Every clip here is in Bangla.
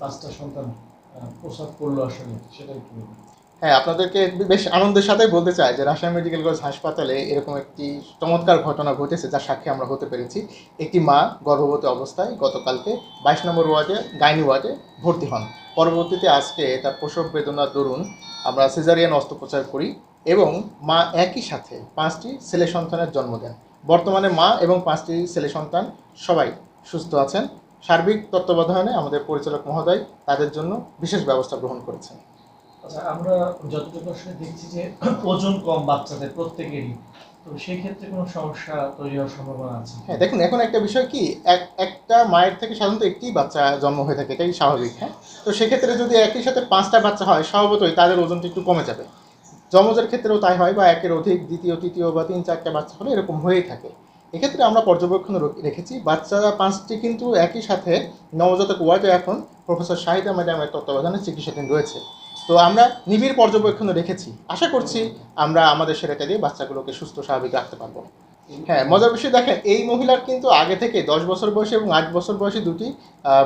পাঁচটা সন্তান আহ, প্রসব করল আসলে হ্যাঁ আপনাদেরকে বেশ আনন্দের সাথে বলতে চাই যে রাজশাহী মেডিকেল কলেজ হাসপাতালে এরকম একটি চমৎকার ঘটনা ঘটেছে যার সাক্ষী আমরা হতে পেরেছি। একটি মা গর্ভবতী অবস্থায় গতকালকে বাইশ নম্বর ওয়ার্ডে গাইনি ওয়ার্ডে ভর্তি হন। পরবর্তীতে আজকে তার প্রসব বেদনার দরুন আমরা সিজারিয়ান অস্ত্রোপচার করি এবং মা একই সাথে পাঁচটি ছেলে সন্তানের জন্ম দেন। বর্তমানে মা এবং পাঁচটি ছেলে সন্তান সবাই সুস্থ আছেন। সার্বিক তত্ত্বাবধানে আমাদের পরিচালক মহোদয় তাদের জন্য বিশেষ ব্যবস্থা গ্রহণ করেছেন। আচ্ছা আমরা যতটুকু দেখছি যে ওজন কম বাচ্চাদের প্রত্যেকেরই তো সেই ক্ষেত্রে কোনো সমস্যা তৈরি হওয়ার সম্ভাবনা আছে হ্যাঁ দেখুন এখন একটা বিষয় কি এক একটা মায়ের থেকে সাধারণত একটি বাচ্চা জন্ম হয়ে থাকে এটাই স্বাভাবিক হ্যাঁ? তো সেক্ষেত্রে যদি একই সাথে পাঁচটা বাচ্চা হয় স্বভাবতই তাদের ওজনটা একটু কমে যাবে। জমজের ক্ষেত্রেও তাই হয় বা একের অধিক দ্বিতীয় তৃতীয় বা তিন চারটা বাচ্চা হলে এরকম হয়েই থাকে। এক্ষেত্রে আমরা পর্যবেক্ষণ রেখেছি। বাচ্চারা পাঁচটি কিন্তু একই সাথে নবজাতক ওয়ার্ডে এখন প্রফেসর শাহিদা ম্যাডামের তত্ত্বাবধানে চিকিৎসাধীন রয়েছে। তো আমরা নিবিড় পর্যবেক্ষণ রেখেছি। আশা করছি আমরা আমাদের সেরাটা দিয়ে বাচ্চাগুলোকে সুস্থ, স্বাভাবিক রাখতে পারব। হ্যাঁ মজার বিষয় দেখেন, এই মহিলার কিন্তু আগে থেকে দশ বছর বয়সে এবং আট বছর বয়সে দুটি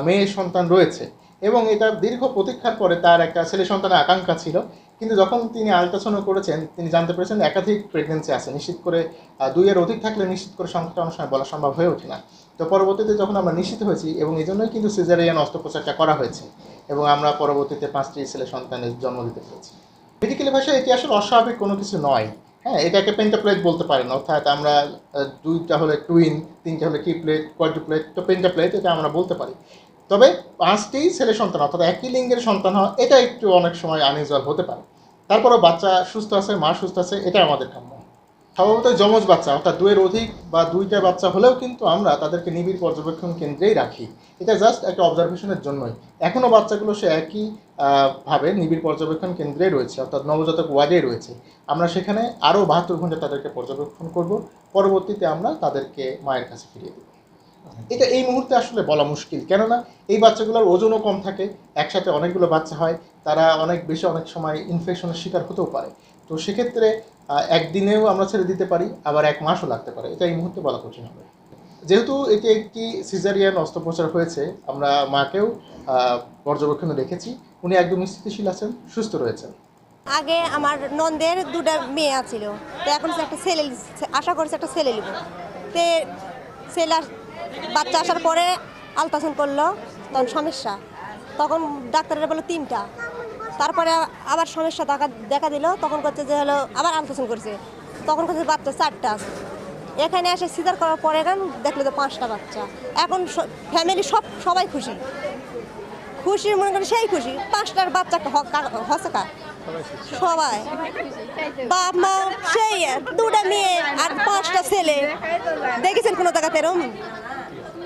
মেয়ে সন্তান রয়েছে। এবং এটা দীর্ঘ প্রতীক্ষার পরে তার একটা ছেলে সন্তানের আকাঙ্ক্ষা ছিল কিন্তু যখন তিনি আলট্রাসাউন্ড করেছেন, তিনি জানতে পেরেছেন একাধিক প্রেগনেন্সি আছে। নিশ্চিত করে দুইয়ের অধিক থাকলে নিশ্চিত করে সংখ্যাটা অনেক সময় বলা সম্ভব হয়ে ওঠে না। তো পরবর্তীতে যখন আমরা নিশ্চিত হয়েছি, এবং এই জন্যই কিন্তু সিজারিয়ান অস্ত্রোপচারটা করা হয়েছে, এবং আমরা পরবর্তীতে পাঁচটি ছেলে সন্তানের জন্ম দিতে পেরেছি। মেডিকেল ভাষায় এটি আসলে অস্বাভাবিক কোনো কিছু নয়। হ্যাঁ এটাকে পেন্টাপ্লেট বলতে পারেন, অর্থাৎ আমরা দুইটা হলে টুইন তিনটা হলে কি প্লেট ট্রিপ্লেট কোয়াড্রুপ্লেট তো পেন্টাপ্লেট এটা আমরা বলতে পারি। তবে পাঁচটি ছেলে সন্তান, অর্থাৎ একই লিঙ্গের সন্তান হওয়া, এটা একটু অনেক সময় আনইউজুয়াল হতে পারে। তারপরেও বাচ্চা সুস্থ আছে, মা সুস্থ আছে, এটা আমাদের কাম্য। স্বভাবত যমজ বাচ্চা, অর্থাৎ দুয়ের অধিক বা দুইটা বাচ্চা হলেও কিন্তু আমরা তাদেরকে নিবিড় পর্যবেক্ষণ কেন্দ্রেই রাখি। এটা জাস্ট একটা অবজারভেশনের জন্যই। এখনও বাচ্চাগুলো সে একই ভাবে নিবিড় পর্যবেক্ষণ কেন্দ্রে রয়েছে, অর্থাৎ নবজাতক ওয়ার্ডে রয়েছে। আমরা সেখানে আরও বাহাত্তর ঘণ্টা তাদেরকে পর্যবেক্ষণ করব। পরবর্তীতে আমরা তাদেরকে মায়ের কাছে ফিরিয়ে দেবো। এটা এই মুহূর্তে আসলে বলা মুশকিল। কেননা এই বাচ্চাগুলোর ওজনও কম থাকে, একসাথে অনেকগুলো বাচ্চা হয়, তারা অনেক বেশি অনেক সময় ইনফেকশনের শিকার হতেও পারে। তো সেক্ষেত্রে একদিনেও আমরা ছেড়ে দিতে পারি, আবার এক মাসও লাগতে পারে। এটা এই মুহূর্তে বলা কঠিন হবে। যেহেতু এটি একটি সিজারিয়ান অস্ত্রোপচার হয়েছে, আমরা মাকেও পর্যবেক্ষণে রেখেছি উনি একদম স্থিতিশীল আছেন, সুস্থ রয়েছেন। আগে আমার নন্দের দুটা মেয়ে আছিল। তো এখন একটা ছেলে আশা করছে একটা ছেলে নিব তে ছেলে বাচ্চা আসার পরে আলট্রাসাউন্ড করল, তখন সমস্যা। তখন ডাক্তারের বলল, তিনটা। তারপরে আবার সমস্যা দেখা দেখা দিল, তখন করছে যে হলো আবার আলট্রাসাউন্ড করছে। তখন করছে বাচ্চা চারটা আছে। এখানে এসে সিজার করার পরে এখন দেখল তো পাঁচটা বাচ্চা। এখন ফ্যামিলি সব, সবাই খুশি। খুশি মনে করেন সেই খুশি। পাঁচটার বাচ্চা হসে কার? সবাই। বাপ, মা, সেই দুটা মেয়ে আর পাঁচটা ছেলে। দেখেছেন কোনো জায়গাতে এরম?